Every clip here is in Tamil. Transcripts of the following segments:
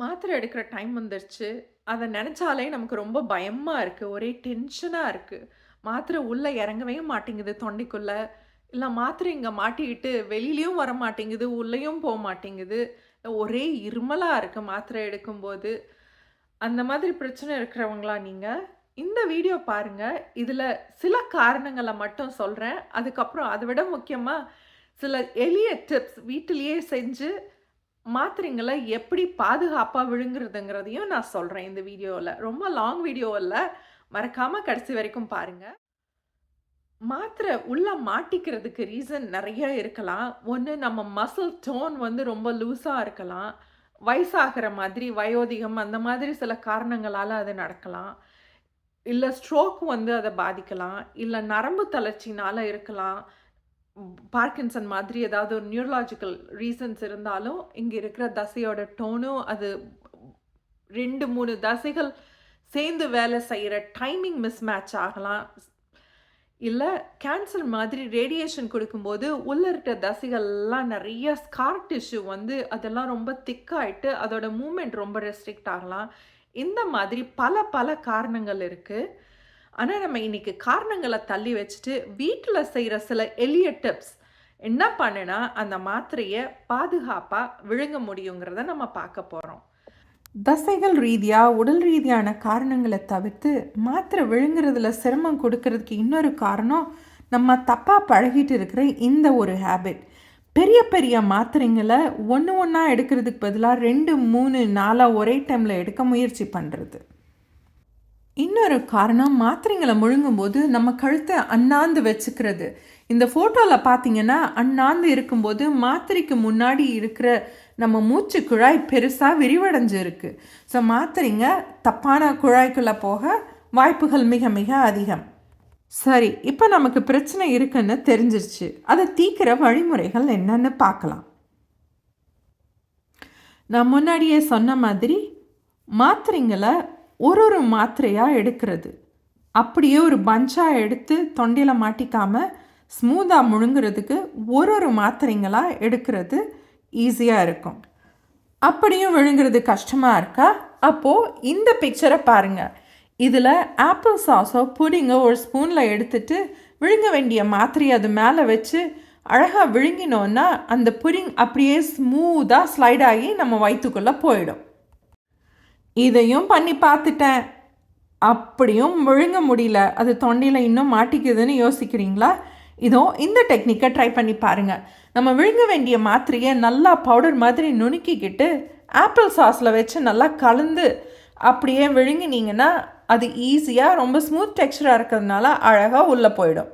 மாத்திரை எடுக்கிற டைம் வந்துருச்சு. அதை நினச்சாலே நமக்கு ரொம்ப பயமாக இருக்குது ஒரே டென்ஷனாக இருக்குது மாத்திரை உள்ளே இறங்கவே மாட்டேங்குது தொண்டைக்குள்ளே இல்லை மாத்திரை இங்கே மாட்டிக்கிட்டு வெளியிலையும் வர மாட்டேங்குது, உள்ளேயும் போக மாட்டேங்குது. ஒரே இருமலாக இருக்குது மாத்திரை எடுக்கும்போது. அந்த மாதிரி பிரச்சனை இருக்கிறவங்களா நீங்கள் இந்த வீடியோ பாருங்க. இதில் சில காரணங்களை மட்டும் சொல்கிறேன் அதுக்கப்புறம் அதை விட முக்கியமாக சில எளிய டிப்ஸ் வீட்டிலேயே செஞ்சு மாத்திரைங்களை எப்படி பாதுகாப்பாக விழுங்குறதுங்கிறதையும் நான் சொல்கிறேன் இந்த வீடியோவில் ரொம்ப லாங் வீடியோ இல்லை மறக்காமல் கடைசி வரைக்கும் பாருங்கள் மாத்திரை உள்ள மாட்டிக்கிறதுக்கு ரீசன் நிறைய இருக்கலாம். ஒன்று நம்ம மசில் டோன் வந்து ரொம்ப லூஸாக இருக்கலாம். வயசாகிற மாதிரி, வயோதிகம் அந்த மாதிரி சில காரணங்களால் அது நடக்கலாம். இல்லை ஸ்ட்ரோக் வந்து அதை பாதிக்கலாம். இல்லை நரம்பு தளர்ச்சினால் இருக்கலாம். பார்க்கின்சன் மாதிரி ஏதாவது ஒரு நியூரலாஜிக்கல் ரீசன்ஸ் இருந்தாலும், இங்கே இருக்கிற தசையோட டோனும் அது 2, 3 தசைகள் சேர்ந்து வேலை செய்கிற டைமிங் மிஸ்மேட்ச் ஆகலாம். இல்லை கேன்சர் மாதிரி ரேடியேஷன் கொடுக்கும்போது உள்ள இருக்கிற தசைகள்லாம் நிறைய ஸ்கார் டிஷ்யூ வந்து அதெல்லாம் ரொம்ப திக்காயிட்டு அதோட மூமெண்ட் ரொம்ப ரெஸ்ட்ரிக்ட் ஆகலாம். இந்த மாதிரி பல பல காரணங்கள் இருக்குது ஆனால் நம்ம இன்னைக்கு காரணங்களை தள்ளி வச்சுட்டு, வீட்டில் செய்கிற சில எளிய டிப்ஸ் என்ன பண்ணுனா, அந்த மாத்திரையை பாதுகாப்பாக விழுங்க முடியுங்கிறத நம்ம பார்க்க போகிறோம் தசைகள் ரீதியாக உடல் ரீதியான காரணங்களை தவிர்த்து, மாத்திரை விழுங்குறதுல சிரமம் கொடுக்கறதுக்கு இன்னொரு காரணம், நம்ம தப்பாக பழகிட்டு இருக்கிற இந்த ஒரு ஹேபிட். பெரிய பெரிய மாத்திரைங்கள ஒன்று ஒன்றா எடுக்கிறதுக்கு பதிலாக ரெண்டு மூணு நாலாக ஒரே டைமில் எடுக்க முயற்சி பண்ணுறது இன்னொரு காரணம் மாத்திரைங்கள முழுங்கும்போது நம்ம கழுத்தை அண்ணாந்து வச்சுக்கிறது. இந்த ஃபோட்டோவில் பார்த்தீங்கன்னா, அண்ணாந்து இருக்கும்போது மாத்திரைக்கு முன்னாடி இருக்கிற நம்ம மூச்சு குழாய் பெருசாக விரிவடைஞ்சிருக்கு ஸோ மாத்திரைங்க தப்பான குழாய்க்குள்ளே போக வாய்ப்புகள் மிக மிக அதிகம். சரி, இப்போ நமக்கு பிரச்சனை இருக்குன்னு தெரிஞ்சிருச்சு. அதை தீர்க்கிற வழிமுறைகள் என்னன்னு பார்க்கலாம். நான் முன்னாடியே சொன்ன மாதிரி, மாத்திரைங்களை ஒரு ஒரு மாத்திரையாக எடுக்கிறது. அப்படியே ஒரு பஞ்சாக எடுத்து தொண்டையில் மாட்டிக்காம, ஸ்மூத்தாக முழுங்கிறதுக்கு ஒரு ஒரு மாத்திரைங்களாக எடுக்கிறது ஈஸியாக இருக்கும். அப்படியும் விழுங்கிறது கஷ்டமாக இருக்கா? அப்போது இந்த பிக்சரை பாருங்கள் இதில் ஆப்பிள் சாஸோ, புடிங்கோ ஒரு ஸ்பூனில் எடுத்துட்டு, விழுங்க வேண்டிய மாத்திரையை அது மேலே வச்சு, அழகாக விழுங்கினோன்னா அந்த புரிங் அப்படியே ஸ்மூதாக ஸ்லைட் ஆகி நம்ம வயிற்றுக்குள்ளே போயிடும். இதையும் பண்ணி பார்த்துட்டேன். அப்படியும் விழுங்க முடியல. அது தொண்டையில் இன்னும் மாட்டிக்குதுன்னு யோசிக்கிறீங்களா? இதோ இந்த டெக்னிக்கை ட்ரை பண்ணி பாருங்கள் நம்ம விழுங்க வேண்டிய மாத்திரையை நல்லா பவுடர் மாதிரி நுணுக்கிக்கிட்டு, ஆப்பிள் சாஸில் வச்சு நல்லா கலந்து, அப்படியே விழுங்கினீங்கன்னா, அது ஈஸியாக ரொம்ப ஸ்மூத் டெக்ஸ்டராக இருக்கிறதுனால அழகாக உள்ளே போயிடும்.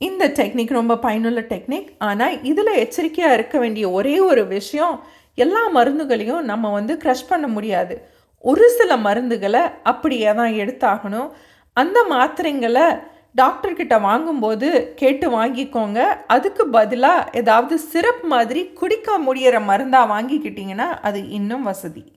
இந்த டெக்னிக் ரொம்ப பயனுள்ள டெக்னிக். ஆனால் இதில் எச்சரிக்கையாக இருக்க வேண்டிய ஒரே ஒரு விஷயம், எல்லா மருந்துகளையும் நம்ம வந்து க்ரஷ் பண்ண முடியாது. ஒரு சில மருந்துகளை அப்படியே தான் எடுத்தாகணும். அந்த மாத்திரைங்களை டாக்டர்கிட்ட வாங்கும்போது கேட்டு வாங்கிக்கோங்க. அதுக்கு பதிலாக ஏதாவது சிரப் மாதிரி குடிக்க முடியிற மருந்தாக வாங்கிக்கிட்டிங்கன்னா அது இன்னும் வசதி.